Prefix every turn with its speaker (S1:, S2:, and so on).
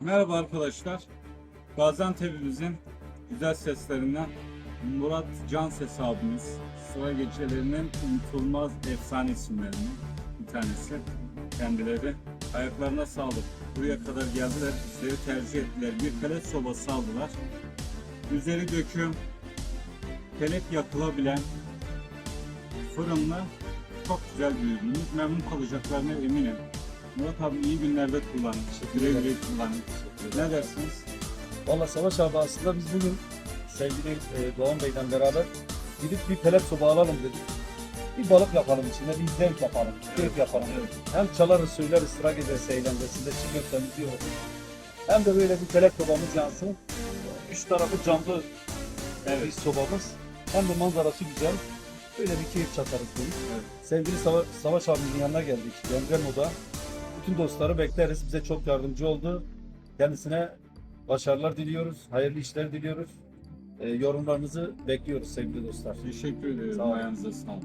S1: Merhaba arkadaşlar. Gaziantep'imizin güzel seslerinden Murat Can Ses abimiz. Sıra gecelerinin unutulmaz efsane isimlerinden bir tanesi. Kendileri ayaklarına sağlık. Buraya kadar geldiler, bizleri tercih ettiler. Bir pelet sobası aldılar. Üzeri döküm, pelet yakılabilen fırınla çok güzel bir ürünümüz. Memnun kalacaklarına eminim. Murat abi iyi günlerde kullanın. Güle güle kullanın. Ne dersiniz?
S2: Valla Savaş abi aslında biz bugün sevgili e, Doğan Bey'den beraber gidip bir pelet soba alalım dedik. Bir balık yapalım içinde, bir zevk yapalım, keyif yapalım. Hem çalarız, söyleriz, sıra gecesi eğlencesinde köftemizi yiyoruz. Hem de böyle bir pelet sobamız yansın. Üç tarafı camlı bir sobamız. Hem de manzarası güzel. Böyle bir keyif çatarız dedik.
S1: Evet.
S2: Sevgili Sava- Savaş abimizin yanına geldik. Yemremo'da. Bütün dostları bekleriz. Bize çok yardımcı oldu. Kendisine başarılar diliyoruz. Hayırlı işler diliyoruz. Ee, yorumlarınızı bekliyoruz sevgili dostlar.
S1: Teşekkür ederim.
S2: Sağ olun.
S1: Ayağınıza sağlık.